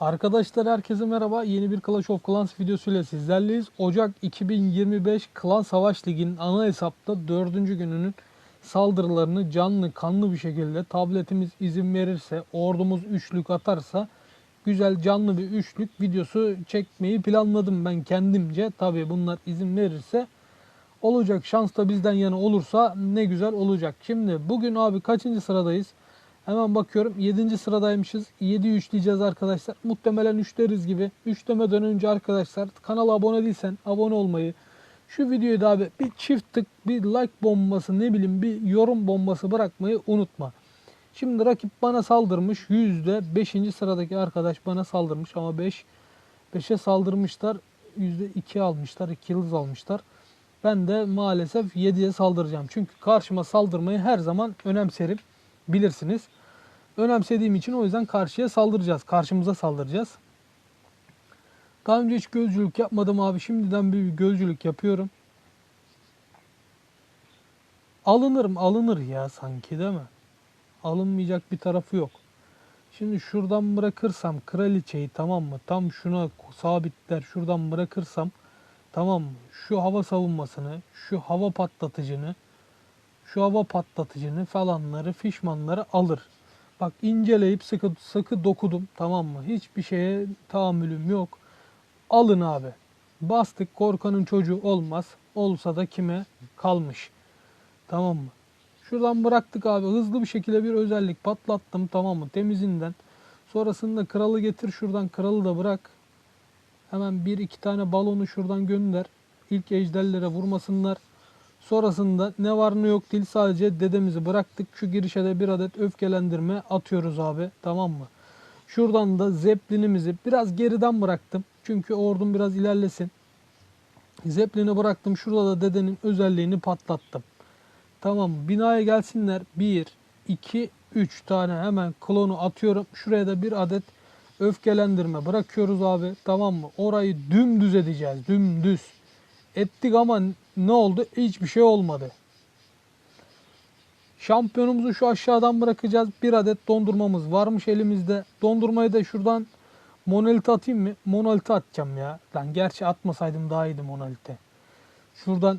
Arkadaşlar herkese merhaba. Yeni bir Clash of Clans videosuyla sizlerleyiz. Ocak 2025 Klan Savaş Ligi'nin ana hesapta 4. gününün saldırılarını canlı kanlı bir şekilde tabletimiz izin verirse, ordumuz üçlük atarsa güzel canlı bir üçlük videosu çekmeyi planladım ben kendimce. Tabii bunlar izin verirse olacak. Şans da bizden yana olursa ne güzel olacak. Şimdi bugün abi kaçıncı sıradayız? Hemen bakıyorum 7. sıradaymışız. 7 üçleyeceğiz arkadaşlar. Muhtemelen 3 deriz gibi. 3 demeden önce arkadaşlar kanala abone değilsen abone olmayı, şu videoyu da abi bir çift tık, bir like bombası ne bileyim bir yorum bombası bırakmayı unutma. Şimdi rakip bana saldırmış. Yüzde 5. sıradaki arkadaş bana saldırmış ama 5 5'e saldırmışlar. Yüzde 2 almışlar. 2 yıldız almışlar. Ben de maalesef 7'ye saldıracağım. Çünkü karşıma saldırmayı her zaman önemserim. Bilirsiniz. Önemsediğim için o yüzden karşıya saldıracağız. Karşımıza saldıracağız. Daha önce hiç gözcülük yapmadım abi. Şimdiden bir gözcülük yapıyorum. Alınırım alınır ya sanki değil mi? Alınmayacak bir tarafı yok. Şimdi şuradan bırakırsam kraliçeyi tamam mı? Tam şuna sabitler şuradan bırakırsam tamam mı? Şu hava savunmasını, şu hava patlatıcını, şu hava patlatıcını falanları, fişmanları alır. Bak inceleyip sıkı sıkı dokudum tamam mı? Hiçbir şeye tahammülüm yok. Alın abi. Bastık korkanın çocuğu olmaz. Olsa da kime kalmış. Tamam mı? Şuradan bıraktık abi. Hızlı bir şekilde bir özellik patlattım tamam mı? Temizinden. Sonrasında kralı getir şuradan kralı da bırak. Hemen bir iki tane balonu şuradan gönder. İlk ejderlere vurmasınlar. Sonrasında ne var ne yok değil sadece dedemizi bıraktık. Şu girişe de bir adet öfkelendirme atıyoruz abi. Tamam mı? Şuradan da zeplinimizi biraz geriden bıraktım. Çünkü ordum biraz ilerlesin. Zeplini bıraktım. Şurada da dedenin özelliğini patlattım. Tamam? Binaya gelsinler. 1, 2, 3 tane hemen klonu atıyorum. Şuraya da bir adet öfkelendirme bırakıyoruz abi. Tamam mı? Orayı dümdüz edeceğiz. Dümdüz. Ettik ama ne oldu? Hiçbir şey olmadı. Şampiyonumuzu şu aşağıdan bırakacağız. Bir adet dondurmamız varmış elimizde. Dondurmayı da şuradan monolite atayım mı? Monolite atacağım ya. Lan gerçi atmasaydım daha iyiydi monolite. Şuradan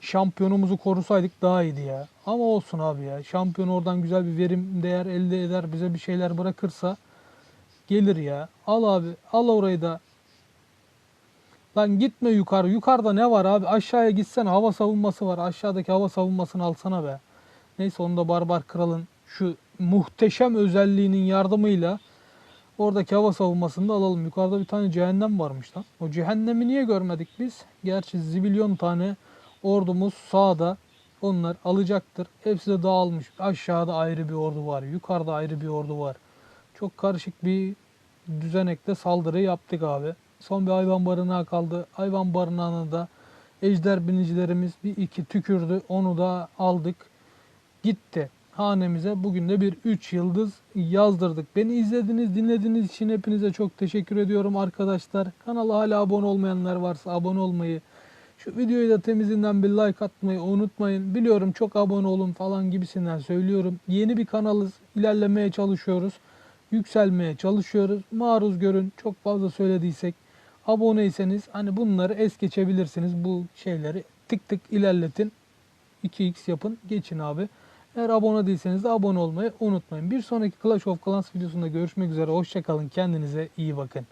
şampiyonumuzu korusaydık daha iyiydi ya. Ama olsun abi ya. Şampiyon oradan güzel bir verim değer elde eder. Bize bir şeyler bırakırsa gelir ya. Al abi. Al orayı da. Lan gitme yukarı. Yukarıda ne var abi? Aşağıya gitsen hava savunması var. Aşağıdaki hava savunmasını alsana be. Neyse onu da Barbar Kral'ın şu muhteşem özelliğinin yardımıyla oradaki hava savunmasını da alalım. Yukarıda bir tane cehennem varmış lan. O cehennemi niye görmedik biz? Gerçi zibilyon tane ordumuz sağda. Onlar alacaktır. Hepsi de dağılmış. Aşağıda ayrı bir ordu var. Yukarıda ayrı bir ordu var. Çok karışık bir düzenekte saldırı yaptık abi. Son bir hayvan barınağı kaldı. Hayvan barınağını da ejder binicilerimiz bir iki tükürdü. Onu da aldık. Gitti. Hanemize bugün de bir 3 yıldız yazdırdık. Beni izlediğiniz, dinlediğiniz için hepinize çok teşekkür ediyorum arkadaşlar. Kanala hala abone olmayanlar varsa abone olmayı, şu videoyu da temizinden bir like atmayı unutmayın. Biliyorum çok abone olun falan gibisinden söylüyorum. Yeni bir kanalız. ilerlemeye çalışıyoruz. Yükselmeye çalışıyoruz. Maruz görün. Çok fazla söylediysek. Aboneyseniz hani bunları es geçebilirsiniz. Bu şeyleri tık tık ilerletin. 2x yapın. Geçin abi. Eğer abone değilseniz de abone olmayı unutmayın. Bir sonraki Clash of Clans videosunda görüşmek üzere. Hoşçakalın. Kendinize iyi bakın.